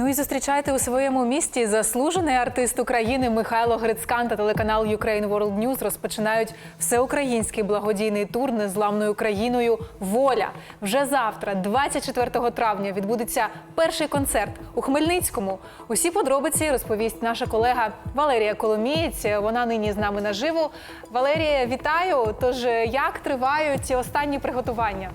Ну і зустрічайте у своєму місті заслужений артист України Михайло Грицькан та телеканал Ukraine World News розпочинають всеукраїнський благодійний тур незламною країною Воля. Вже завтра, 24 травня, відбудеться перший концерт у Хмельницькому. Усі подробиці розповість наша колега Валерія Коломієць. Вона нині з нами наживо. Валерія, вітаю! Тож як тривають останні приготування?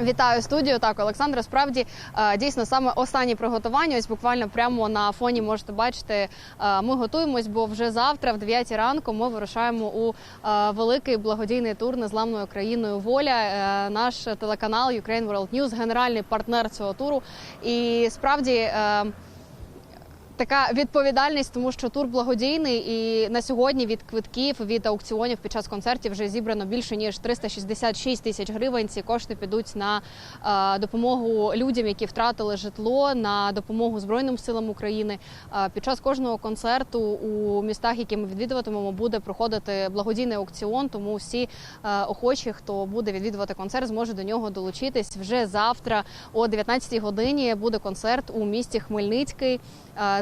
Вітаю студію. Так, Олександра. Справді е, дійсно саме останні приготування. Ось буквально прямо на фоні можете бачити. е, Ми готуємось, бо вже завтра, в 9 ранку, ми вирушаємо у е, великий благодійний тур незламною країною Воля. Наш телеканал Ukraine World News, генеральний партнер цього туру. І справді. Така відповідальність, тому що тур благодійний, і на сьогодні від квитків від аукціонів під час концертів вже зібрано більше ніж 366 тисяч гривень. Ці кошти підуть на е, допомогу людям, які втратили житло, на допомогу Збройним силам України. Е, під час кожного концерту у містах, які ми відвідуватимемо, буде проходити благодійний аукціон. Тому всі е, охочі, хто буде відвідувати концерт, зможе до нього долучитись вже завтра о 19 годині. Буде концерт у місті Хмельницький.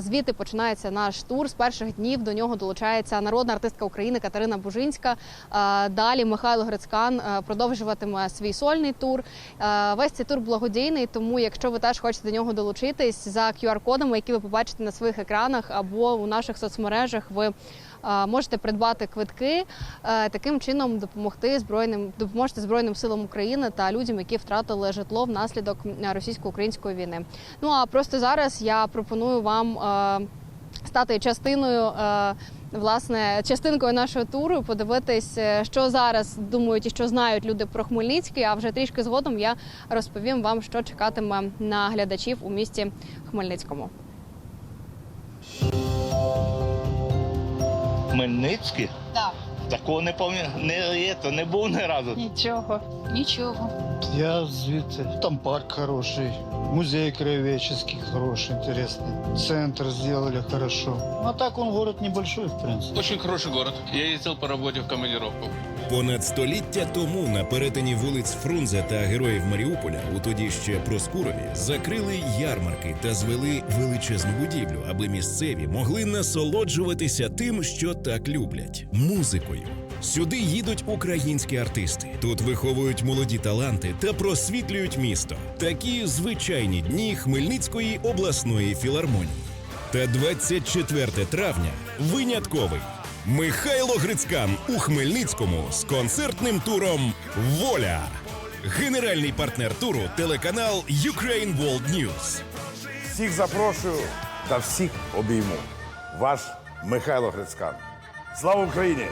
Звідти починається наш тур. З перших днів до нього долучається народна артистка України Катерина Бужинська. Е, Далі Михайло Грицькан е, продовжуватиме свій сольний тур. Е, Весь цей тур благодійний. Тому, якщо ви теж хочете до нього долучитись за QR-кодами, які ви побачите на своїх екранах або у наших соцмережах, ви можете придбати квитки. Е, Таким чином допомогти збройним допоможете збройним силам України та людям, які втратили житло внаслідок російсько-української війни. Ну а просто зараз я пропоную вам е, стати частиною. е, Власне, частинкою нашого туру подивитись, що зараз думають і що знають люди про Хмельницький. А вже трішки згодом я розповім вам, що чекатиме на глядачів у місті Хмельницькому. Хмельницький? Так. Такого не пам'ятаю, не, є, не був ні разу. Нічого. Нічого. Я звідти. Там парк хороший, музей краеведческий хороший, интересный. Центр сделали хорошо. А так он город небольшой, в принципе. Очень хороший город. Я ездил по работе в командировку. Понад століття тому на перетині вулиць Фрунзе та Героїв Маріуполя у тоді ще Проскурові закрили ярмарки та звели величезну будівлю, аби місцеві могли насолоджуватися тим, що так люблять музикою. Сюди їдуть українські артисти. Тут виховують молоді таланти та просвітлюють місто. Такі звичайні дні Хмельницької обласної філармонії. Та 24 травня винятковий. Михайло Грицькан у Хмельницькому з концертним туром Воля. Генеральний партнер туру телеканал Ukraine World News. Всіх запрошую та всіх обійму. Ваш Михайло Грицькан. Слава Україні!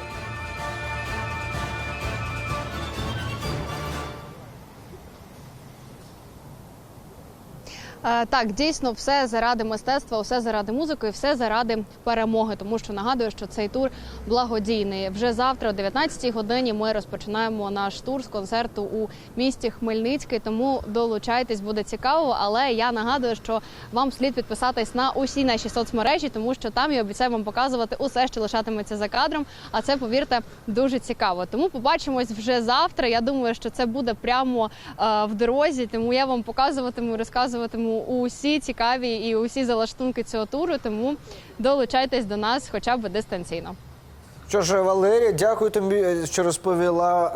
Так, дійсно, все заради мистецтва, все заради музики, все заради перемоги. Тому що нагадую, що цей тур благодійний. Вже завтра, о 19-й годині, ми розпочинаємо наш тур з концерту у місті Хмельницький. Тому долучайтесь, буде цікаво. Але я нагадую, що вам слід підписатись на усі наші соцмережі, тому що там я обіцяю вам показувати усе, що лишатиметься за кадром. А це повірте дуже цікаво. Тому побачимось вже завтра. Я думаю, що це буде прямо е, в дорозі. Тому я вам показуватиму, розказуватиму усі цікаві і усі залаштунки цього туру. Тому долучайтесь до нас, хоча б дистанційно. Що ж, Валерія, дякую тобі, е, що розповіла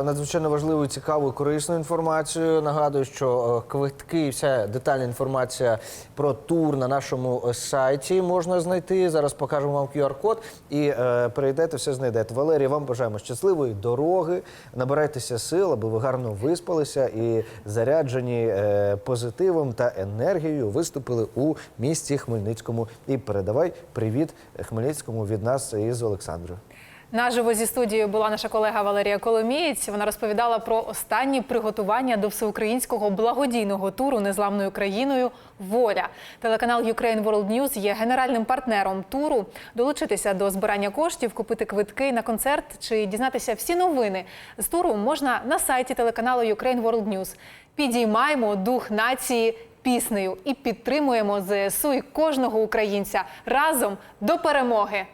е, надзвичайно важливу, цікаву, корисну інформацію. Нагадую, що е, квитки вся детальна інформація про тур на нашому е, сайті можна знайти. Зараз покажемо вам QR-код і е, перейдете, все знайдете. Валерія, вам бажаємо щасливої дороги. Набирайтеся сил, аби ви гарно виспалися і заряджені е, позитивом та енергією виступили у місті Хмельницькому. І передавай привіт Хмельницькому від нас із Олександрою. Наживо зі студією була наша колега Валерія Коломієць. Вона розповідала про останні приготування до всеукраїнського благодійного туру незламною країною Воля. Телеканал Ukraine World News є генеральним партнером туру. Долучитися до збирання коштів, купити квитки на концерт чи дізнатися всі новини з туру можна на сайті телеканалу Ukraine World News. Підіймаємо дух нації піснею і підтримуємо ЗСУ і кожного українця разом до перемоги.